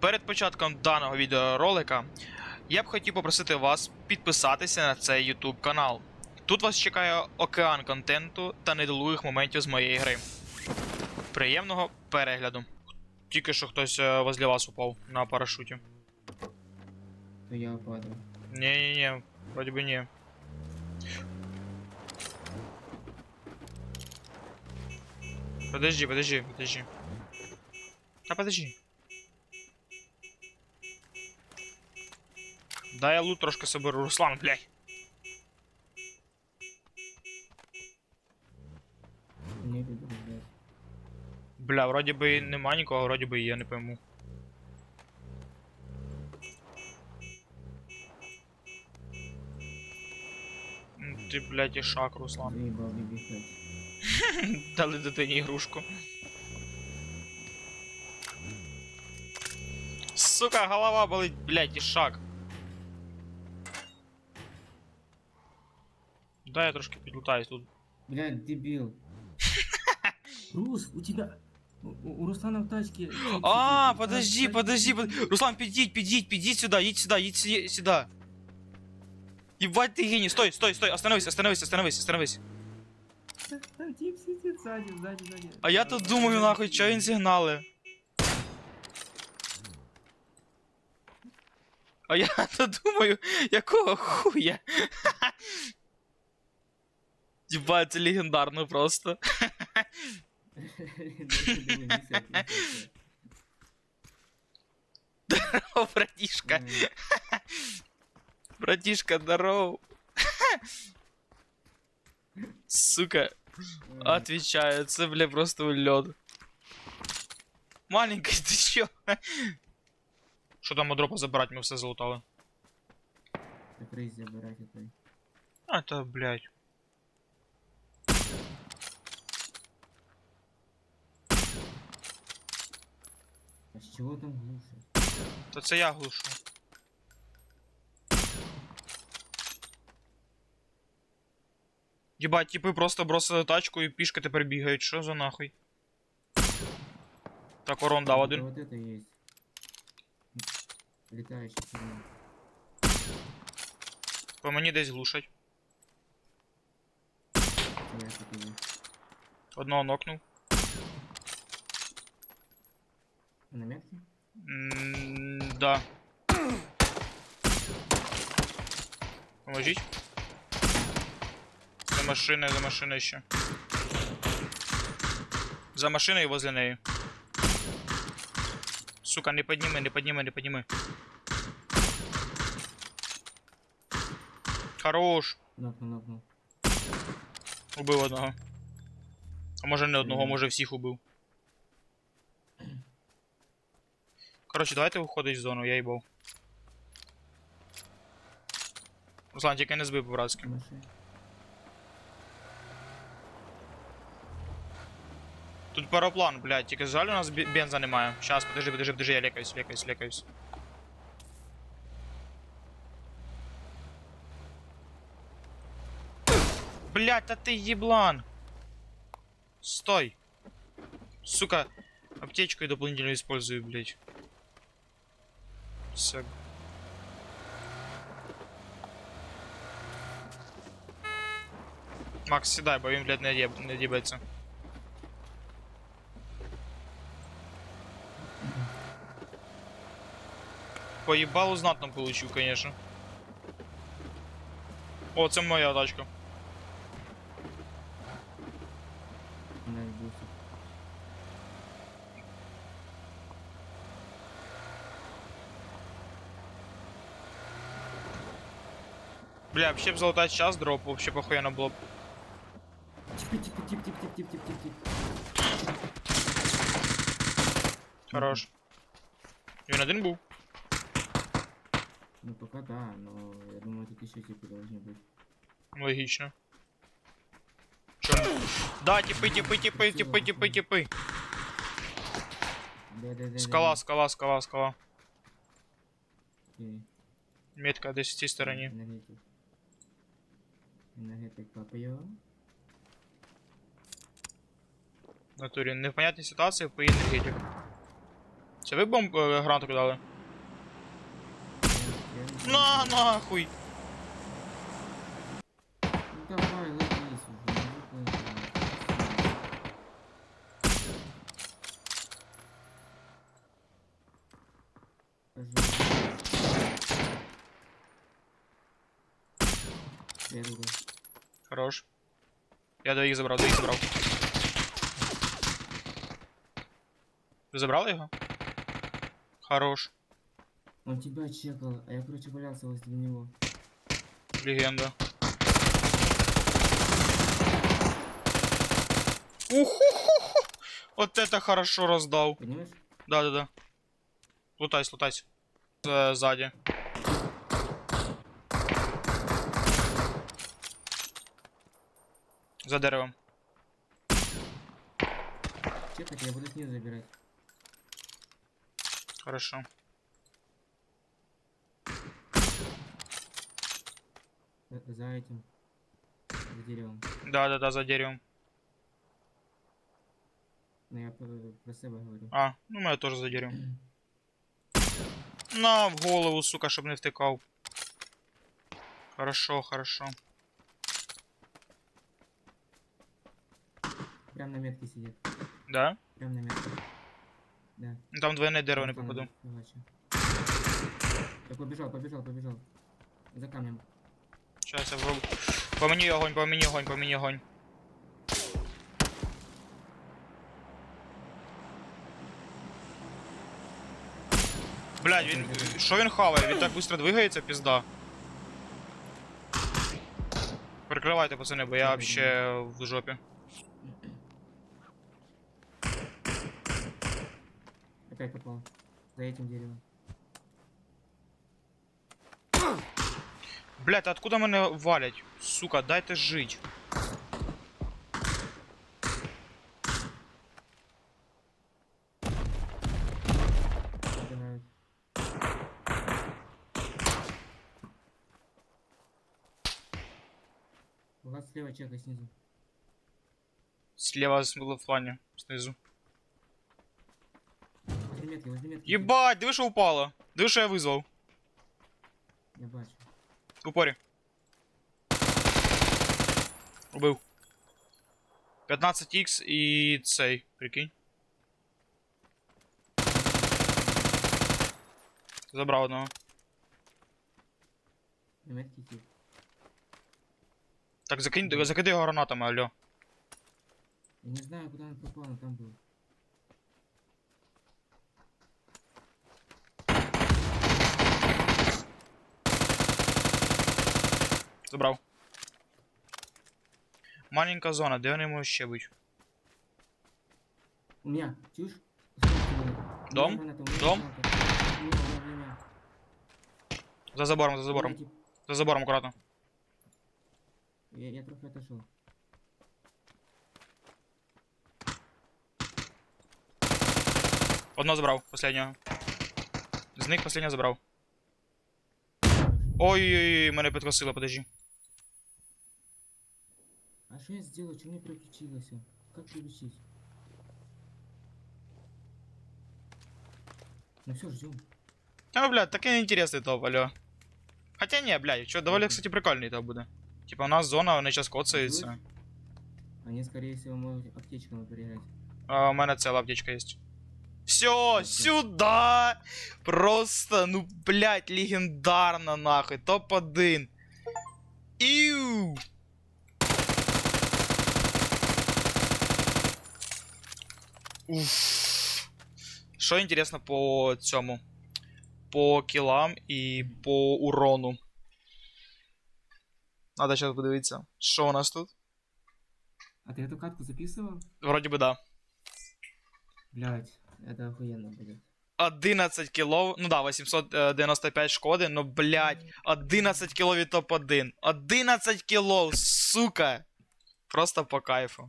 Перед початком даного відеоролика я б хотів попросити вас підписатися на цей YouTube канал. Тут вас чекає океан контенту та недолугих моментів з моєї гри. Приємного перегляду. Тільки що хтось е, возле вас упав на парашуті. То я падаю. Не-не-не, вроде бы не. Подожди, подожди, подожди. А подожди. Дай я лут трошки соберу. Руслан, блядь. Бля, вроді би нема нікого, вроді би є, не пойму. Ти, блядь, і шак, Руслан. Дали дитині ігрушку. Сука, голова болить, блядь, і Да, я трошки підлутаюсь тут. Блядь, дебил. Рус, у тебя... У, у Руслана в тачке... А, в подожди, подожди, Руслан, підіть, підіть, підіть сюда, їдь сюда, їдь сі- сюда. Ебать ты гений, стой, стой, стой, остановись, остановись, остановись, остановись. Там тип сидит сзади, сзади, сзади. А я тут думаю, нахуй, чо він сигнали. А я тут думаю, якого хуя? Єбать, це легендарно просто. О, братішка, братішка, здоров. Сука, отвечаю, це, бля, просто ульот. Маленький, ти що? Що там у дропа забрати, ми все залутали. Так рейс забирать это. А, та, блядь. Чего там глушит? Та це я глушу. Єбать, типи просто бросили тачку і пішки тепер бігають. Що за нахуй? Так, урон дав Да один. Вот это есть. Летающий херня. По мені десь глушать. Я купил. Одного нокнув. На метке? М, Да. Поможіть. За машиною, за машиною ще. За машиною і возле неї. Сука, не підніми, не підніми, не підніми. Хорош. Нокнул, нокнул. Убив одного. А може не одного, може всіх убив. Коротше, давайте виходить з зону, я їбав. Руслан, тільки не збив по-братськи. Машина. Тут параплан, блядь, тільки жаль, у нас бі- бенза немає. Щас, подожди, подожди, подожди, я лікаюсь, лікаюсь, лікаюсь. Блядь, та ти їблан! Стой! Сука, аптечку я дополнительно использую, блядь. Все. Макс, сідай, бо він, блядь, не, діб... не дібеться. По їбалу знатно получив, конечно. О, це моя тачка. Бля, вообще б залутать час дроп, вообще похуєнно було б. Типа, типа, тип, тип, тип, тип, тип, тип, тип. Хорош. Він один був. Ну пока да, но я думаю тут еще типы должны быть. Логічно. Чому? Да, типи, типи, типи, типи, типи, типи. Да, да, да. Скала, скала, скала, скала. Окей. Метка десь в цій стороні. Енергетик. Енергетик капає. В натурі непонятні ситуації по енергетик. Це ви бомб е, гранату кидали? Не На нахуй! Ну давай, уже. ну, выполни. Скажи. Я другой. Хорош. Я двоїх забрав, двоїх забрав. Ви забрали його? Хорош. Он тебя чекал, а я, короче, валялся возле него. Легенда. Уху-ху-ху! Вот это хорошо раздал. Понимаешь? Да-да-да. Лутайся, лутайся. Э, Сзади. За деревом. Чекать, я буду снизу забирать. Хорошо. За, за этим. За деревом. Да-да-да, за деревом. Ну, я про, про говорю. А, ну мене теж за деревом. На, в голову, сука, щоб не втикав. Хорошо, хорошо. Прям на метке сидит. Да? Прям на метке. Да. Ну, Там двойне дерево не попаду. Я побежал, побежал, побежал. За камнем. Сейчас я вруб. По мені огонь, по мені огонь, по мені огонь. Блядь, він. Що він хаває? Він так швидко двигається, пізда. Прикривайте, пацани, бо я вообще в жопі. Опять попал. За этим деревом. Блядь, а откуда мене валять? Сука, дайте жить. У вас слева чека снизу. Слева плані, знизу. Возле метки, возле метки. Єбать, диви, що упало. Диви, що я визвав. Я бачу. В упорі. Убив. 15х і цей, прикинь. Забрав одного. На метке тип. Так, закинь, закидай його гранатами, алло. Я не знаю, куда он попал, но там был. Забрав. Маленька зона, де вони можуть ще бути? У меня? У Дом? Дом? За забором, за забором. За забором, акуратно. Я, я трохи отошел. Одного забрав, последнього. З них последнього забрав. Ой-ой-ой, мене підкосило, подожди. А что я сделал? Что мне переключилось? Как переключить? Ну все, ждем. А, блядь, такий інтересний топ, алло. Хотя не, блядь, що доволі, кстати, прикольний топ буде. Типа у нас зона, вони зараз коцаються. Они, скорее всего, могут аптечками переиграть. А у мене ціла аптечка є. Все, сюда! Просто, ну, блядь, легендарно, нахуй. Топ-1. Іу! Уф. Що інтересно по цьому? По кілам і по урону. Надо зараз подивитися. Що у нас тут? А ты эту катку записывал? Вроді би да. Блять, это охуенно будет. 11 кілов, ну да, 895 шкоди, ну блядь, 11 кілов від топ-1. 11 кілов, сука! Просто по кайфу.